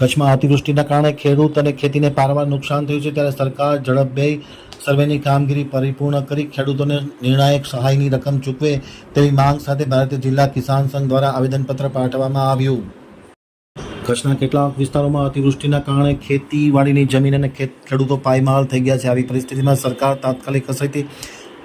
કચ્છમાં અતિવૃષ્ટિના કારણે ખેડૂત અને ખેતીને પારવાર નુકસાન થયું છે ત્યારે સરકાર ઝડપભેર સર્વેની કામગીરી પરિપૂર્ણ કરી ખેડૂતોને નિર્ણાયક સહાયની રકમ ચૂકવે તેવી માંગ સાથે ભારતીય જિલ્લા કિસાન સંઘ દ્વારા આવેદનપત્ર પાઠવવામાં આવ્યું. કચ્છના કેટલાક વિસ્તારોમાં અતિવૃષ્ટિના કારણે ખેતીવાડીની જમીન અને ખેડૂતો પાયમાલ થઈ ગયા છે. આવી પરિસ્થિતિમાં સરકાર તાત્કાલિક અસરથી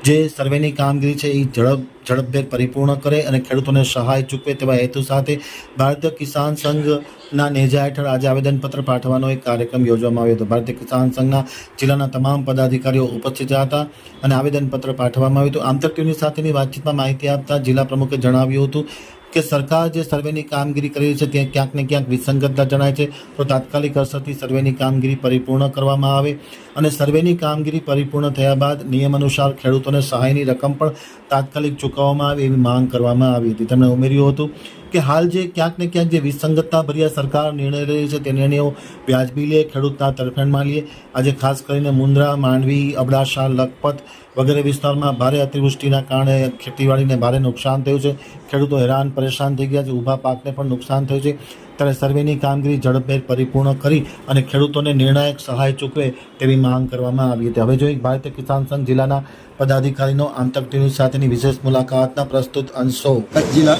જે સર્વેની કામગીરી છે એ ઝડપ, ઝડપભેર પરિપૂર્ણ કરે અને ખેડૂતોને સહાય ચૂકવે તેવા હેતુ સાથે ભારતીય કિસાન સંઘના નેજા હેઠળ આજે આવેદનપત્ર પાઠવવાનો એક કાર્યક્રમ યોજવામાં આવ્યો હતો. ભારતીય કિસાન સંઘના જિલ્લાના તમામ પદાધિકારીઓ ઉપસ્થિત હતા અને આવેદનપત્ર પાઠવવામાં આવ્યું હતું. આંતર સાથેની વાતચીતમાં માહિતી આપતા જિલ્લા પ્રમુખે જણાવ્યું હતું કે સરકાર જે સર્વેની કામગીરી કરી રહી છે ત્યાં ક્યાંક ને ક્યાંક વિસંગતતા જણાય છે. તો તાત્કાલિક અસરથી સર્વેની કામગીરી પરિપૂર્ણ કરવામાં આવે અને સર્વેની કામગીરી પરિપૂર્ણ થયા બાદ નિયમ અનુસાર ખેડૂતોને સહાયની રકમ પણ તાત્કાલિક ચૂકવવામાં આવે એવી માંગ કરવામાં આવી હતી. તેમણે ઉમેર્યું હતું કે હાલ જે ક્યાંક ને ક્યાંક જે વિસંગતતા ભર્યા સરકાર નિર્ણય રહી છે તે નિર્ણયો વ્યાજબી લે, ખેડૂતના તરફેણમાં લે. આજે ખાસ કરીને મુન્દ્રા માંડવી, અબડાસા, લખપત વગેરે વિસ્તારમાં ભારે અતિવૃષ્ટિના કારણે ખેતીવાડીને ભારે નુકસાન થયું છે. ખેડૂતો હેરાન, પરેશાન થઈ ગયા છે. ઊભા પાકને પણ નુકસાન થયું છે. ત્યારે સર્વેની કામગીરી ઝડપભેર પરિપૂર્ણ કરી અને ખેડૂતોને નિર્ણાયક સહાય ચૂકવે તેવી માંગ કરવામાં આવી હતી. હવે જોઈએ ભારતીય કિસાન સંઘ જિલ્લાના પદાધિકારીનો આંતક ટીવી સાથેની વિશેષ મુલાકાતના પ્રસ્તુત અંશો. જિલ્લા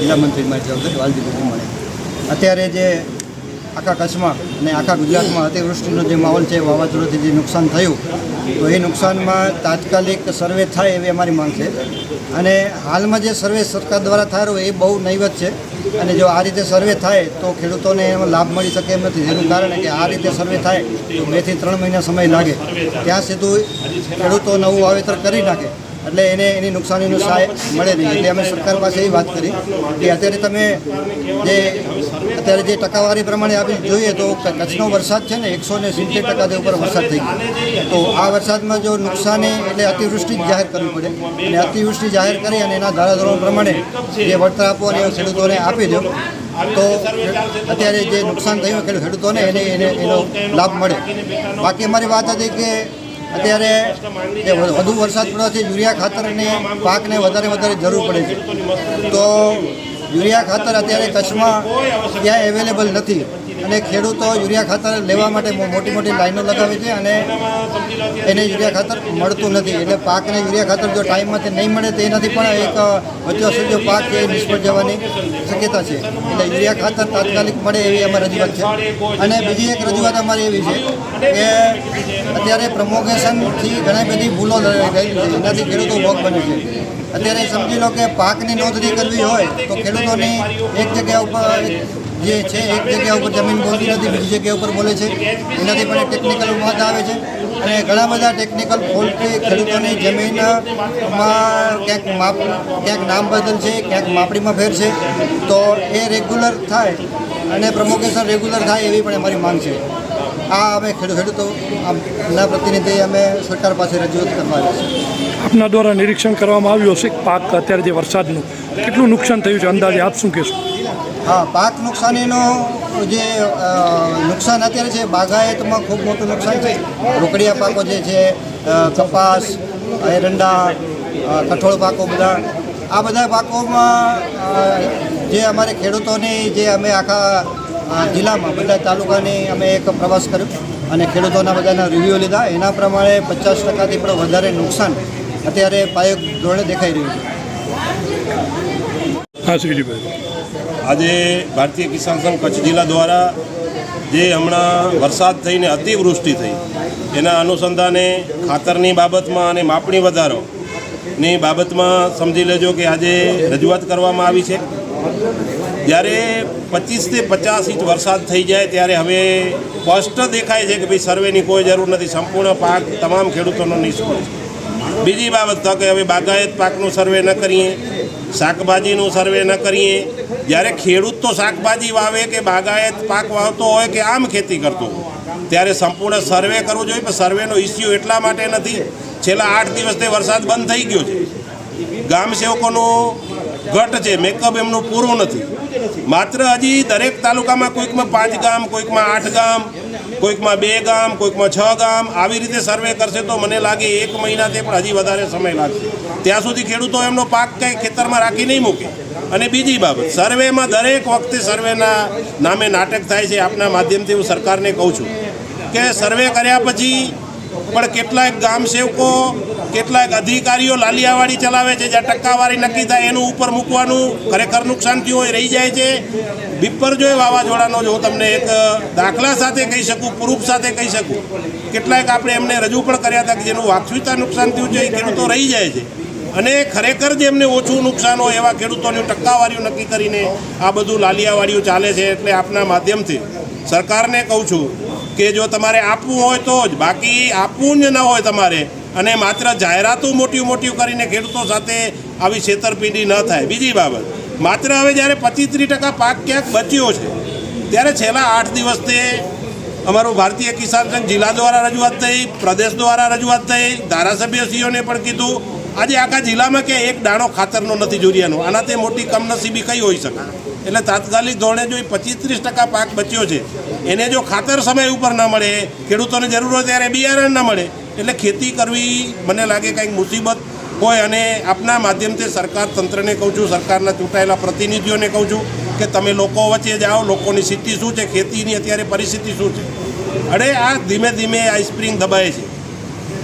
જિલ્લા મંત્રી અત્યારે જે આખા કચ્છમાં અને આખા ગુજરાતમાં અતિવૃષ્ટિનો જે માહોલ છે, વાવાઝોડાથી જે નુકસાન થયું, તો એ નુકસાનમાં તાત્કાલિક સર્વે થાય એવી અમારી માંગ છે. અને હાલમાં જે સર્વે સરકાર દ્વારા થયો એ બહુ નહીવત છે. અને જો આ રીતે સર્વે થાય, તો ખેડૂતોને એમાં લાભ મળી શકે એમ નથી. જેનું કારણ કે આ રીતે સર્વે થાય, તો બેથી ત્રણ મહિના સમય લાગે. ત્યાં સીધું ખેડૂતો નવું વાવેતર કરી નાખે. એટલે એને એની નુકસાનીનું સહાય મળે નહીં. એટલે અમે સરકાર પાસે એ વાત કરી કે અત્યારે તમે જે અત્યારે જે ટકાવારી પ્રમાણે આપણે જોઈએ તો કચ્છનો વરસાદ છે ને એકસો ને સિત્તેર ટકા ઉપર વરસાદ થઈ ગયો. તો આ વરસાદમાં જો નુકસાની એટલે અતિવૃષ્ટિ જ જાહેર કરવી પડે. અને અતિવૃષ્ટિ જાહેર કરી અને એના ધારાધોરણ પ્રમાણે જે વળતર આપવાની એ ખેડૂતોને આપી દો, તો અત્યારે જે નુકસાન થયું ખેડૂ- ખેડૂતોને એને એને એનો લાભ મળે. બાકી અમારી વાત હતી કે અત્યારે વધુ વરસાદ પડવાથી યુરિયા ખાતરને પાકને વધારે વધારે જરૂર પડે છે. તો યુરિયા ખાતર અત્યારે કચ્છમાં ક્યાંય અવેલેબલ નથી અને ખેડૂતો યુરિયા ખાતર લેવા માટે મોટી મોટી લાઈનો લગાવે છે અને એને યુરિયા ખાતર મળતું નથી. એટલે પાકને યુરિયા ખાતર જો ટાઈમમાંથી નહીં મળે તો એનાથી પણ એક વચ્ચે પાક છે નિષ્ફળ જવાની શક્યતા છે. એટલે યુરિયા ખાતર તાત્કાલિક મળે એવી અમારી રજૂઆત છે. અને બીજી એક રજૂઆત અમારી એવી છે કે અત્યારે પ્રમોગેશનથી ઘણી બધી ભૂલો થઈ છે. એનાથી ખેડૂતો ભોગ બને છે. અત્યારે સમજી લો કે પાકની નોંધણી કરવી હોય, તો ખેડૂતોની એક જગ્યા ઉપર જે છે, એક જગ્યા ઉપર જમીન બોલતી નથી, બીજી જગ્યા ઉપર બોલે છે. એનાથી પણ ટેકનિકલ વાદ આવે છે. અને ઘણા બધા ટેકનિકલ ફોલ્ટથી ખેડૂતોની જમીનમાં ક્યાંક માપ, ક્યાંક નામ બદલ છે, ક્યાંક માપણીમાં ફેર છે. તો એ રેગ્યુલર થાય અને પ્રમોકેશન રેગ્યુલર થાય એવી પણ અમારી માંગ છે. આ અમે ખેડૂ ખેડૂતો ના પ્રતિનિધિ અમે સરકાર પાસે રજૂઆત કરવા છે આપના દ્વારા નિરીક્ષણ કરવામાં આવ્યું હશે પાક અત્યારે જે વરસાદનું કેટલું નુકસાન થયું છે? અંદાજે આપ શું કહેશો? હા પાક નુકસાનીનો જે નુકસાન અત્યારે છે બાગાયતમાં ખૂબ મોટું નુકસાન છે. રોકડિયા પાકો જે છે કપાસ એરંડા કઠોળ પાકો બધા આ બધા પાકોમાં જે અમારે ખેડૂતોની જે અમે આખા જિલ્લામાં બધા તાલુકાની અમે એક પ્રવાસ કર્યો અને ખેડૂતોના બધાના રિવ્યૂ લીધા. એના પ્રમાણે પચાસ ટકાથી પણ વધારે નુકસાન અત્યારે પાયક ધોરણે દેખાઈ રહ્યું છે. આજે ભારતીય કિસાન સંઘ કચ્છ જિલ્લા દ્વારા જે હમણાં વરસાદ થઈને અતિવૃષ્ટિ થઈ એના અનુસંધાને ખાતરની બાબતમાં અને માપણી વધારોની બાબતમાં સમજી લેજો કે આજે રજૂઆત કરવામાં આવી છે. જ્યારે પચીસથી પચાસ ઇંચ વરસાદ થઈ જાય ત્યારે હવે સ્પષ્ટ દેખાય છે કે ભાઈ સર્વેની કોઈ જરૂર નથી. સંપૂર્ણ પાક તમામ ખેડૂતોનો નિષ્ફળ છે. બીજી બાબત તો કે હવે બાગાયત પાકનું સર્વે ન કરીએ, શાકભાજીનું સર્વે ન કરીએ. જ્યારે ખેડૂત તો શાકભાજી વાવે કે બાગાયત પાક વાવતો હોય કે આમ ખેતી કરતો ત્યારે સંપૂર્ણ સર્વે કરવું જોઈએ. પણ સર્વેનો ઇસ્યુ એટલા માટે નથી. છેલ્લા આઠ દિવસથી વરસાદ બંધ થઈ ગયો છે. ગામ સેવકોનું ઘટ છે મેકઅપ એમનું પૂરું નથી. માત્ર હજી દરેક તાલુકામાં કોઈકમાં પાંચ ગામ, કોઈકમાં આઠ ગામ, કોઈકમાં બે ગામ, કોઈકમાં છ ગામ આવી રીતે સર્વે કરશે તો મને લાગે એક મહિનાથી પણ હજી વધારે સમય લાગશે. ત્યાં સુધી ખેડૂતો એમનો પાક કંઈ ખેતરમાં રાખી નહીં મૂકે. અને બીજી બાબત, સર્વેમાં દરેક વખતે સર્વેના નામે નાટક થાય છે. આપના માધ્યમથી હું સરકારને કહું છું કે સર્વે કર્યા પછી પણ કેટલાય ગામ સેવકો કેટલાક અધિકારીઓ લાલિયાવાડી ચલાવે છે, જ્યાં ટક્કાવારી નક્કી થાય, એનું ઉપર મૂકવાનું ખરેખર નુકસાન થયું હોય, રહી જાય છે. બિપરજોય વાવાઝોડાનો જો તમને એક દાખલા સાથે કહી શકું, પ્રૂફ સાથે કહી શકું. કેટલાક આપણે એમને રજૂ પણ કર્યા હતા કે જેનું વાક્ષવિતા નુકસાન થયું છે, એ ખેડૂતો રહી જાય છે. અને ખરેખર જે એમને ઓછું નુકસાન હોય એવા ખેડૂતોની ટક્કાવારીઓ નક્કી કરીને આ બધું લાલિયાવાડીઓ ચાલે છે એટલે આપના માધ્યમથી સરકારને કહું છું કે જો તમારે આપવું હોય તો જ, બાકી આપવું જ ન હોય તમારે અને માત્ર જાહેરાતો મોટી મોટી કરીને ખેડૂતો સાથે આવી છેતરપિંડી ન થાય. બીજી બાબત, માત્ર હવે જ્યારે પચીસ ટકા પાક ક્યાંક બચ્યો છે, ત્યારે છેલ્લા આઠ દિવસથી અમારું ભારતીય કિસાન સંઘ જિલ્લા દ્વારા રજૂઆત થઈ, પ્રદેશ દ્વારા રજૂઆત થઈ, ધારાસભ્યશ્રીઓને પણ કીધું, આજે આખા જિલ્લામાં કે એક દાણો ખાતરનો નથી જોરિયાનો આનાથી મોટી કમનસીબી કઈ હોઈ શકે? એટલે તાત્કાલિક ધોરણે જો પચીસ ત્રીસ ટકા પાક બચ્યો છે, એને જો ખાતર સમય ઉપર ન મળે, ખેડૂતોને જરૂર હોય ત્યારે બિયારણ ન મળે એટલે ખેતી કરવી મને લાગે કંઈક મુસીબત હોય અને આપના માધ્યમથી સરકાર તંત્રને કહું છું, સરકારના ચૂંટાયેલા પ્રતિનિધિઓને કહું છું કે તમે લોકો વચ્ચે જાઓ લોકોની સ્થિતિ શું છે, ખેતીની અત્યારે પરિસ્થિતિ શું છે. અરે આ ધીમે ધીમે આ દબાય છે.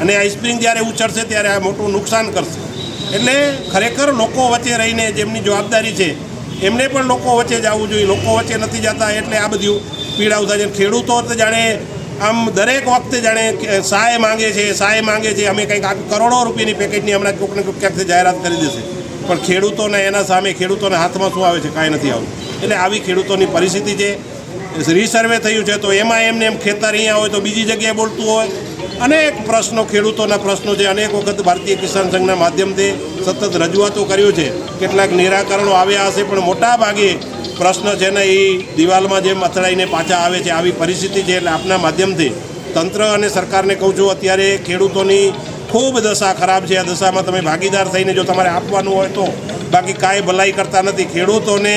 અને આ જ્યારે ઉછળશે ત્યારે આ મોટું નુકસાન કરશે. એટલે ખરેખર લોકો વચ્ચે રહીને જેમની જવાબદારી છે, એમને પણ લોકો વચ્ચે જવું જોઈએ. લોકો વચ્ચે નથી જતા એટલે આ બધું પીડા થાય છે ખેડૂતો જાણે આમ દરેક વખતે જાણે સહાય માંગે છે સહાય માંગે છે, અમે કંઈક કરોડો રૂપિયાની પેકેજની હમણાં કોઈકને કોઈક ક્યાંકથી જાહેરાત કરી દેશે. પણ ખેડૂતોને એના સામે ખેડૂતોના હાથમાં શું આવે છે, કાંઈ નથી આવતું. એટલે આવી ખેડૂતોની પરિસ્થિતિ છે રીસર્વે થયું છે, તો એમાં એમને એમ ખેતર અહીંયા હોય તો બીજી જગ્યાએ બોલતું હોય. અનેક પ્રશ્નો, ખેડૂતોના પ્રશ્નો છે. અનેક વખત ભારતીય કિસાન સંઘના માધ્યમથી સતત રજૂઆતો કર્યું છે. કેટલાક નિરાકરણો આવ્યા હશે, પણ મોટા ભાગે પ્રશ્ન છે ને એ દિવાલમાં જેમ અથડાઈને પાછા આવે છે, આવી પરિસ્થિતિ છે એટલે આપના માધ્યમથી તંત્ર અને સરકારને કહું છું, અત્યારે ખેડૂતોની ખૂબ દશા ખરાબ છે. આ દશામાં તમે ભાગીદાર થઈને જો તમારે આપવાનું હોય તો બાકી કાંઈ ભલાઈ કરતા નથી. ખેડૂતોને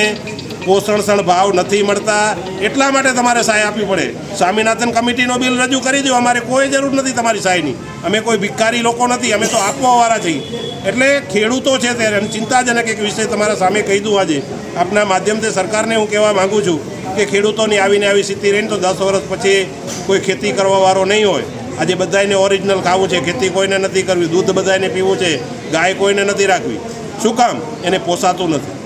પોષણસણ ભાવ નથી મળતા. એટલા માટે તમારે સહાય આપવી પડે. સ્વામિનાથન કમિટીનો બિલ રજૂ કરી દો. અમારે કોઈ જરૂર નથી તમારી સહાયની અમે કોઈ ભિખારી લોકો નથી. અમે તો આપવાવાળા છીએ. એટલે ખેડૂતો છે તે ચિંતાજનક એક વિષય તમારા સામે કહી દઉં આજે. આપના માધ્યમથી સરકારને હું કહેવા માગું છું કે ખેડૂતોની આવીને આવી સ્થિતિ રહીને તો દસ વર્ષ પછી કોઈ ખેતી કરવાવાળો નહીં હોય. આજે બધાને ઓરિજિનલ ખાવું છે. ખેતી કોઈને નથી કરવી. દૂધ બધાને પીવું છે. ગાય કોઈને નથી રાખવી. શું કામ? એને પોસાતું નથી.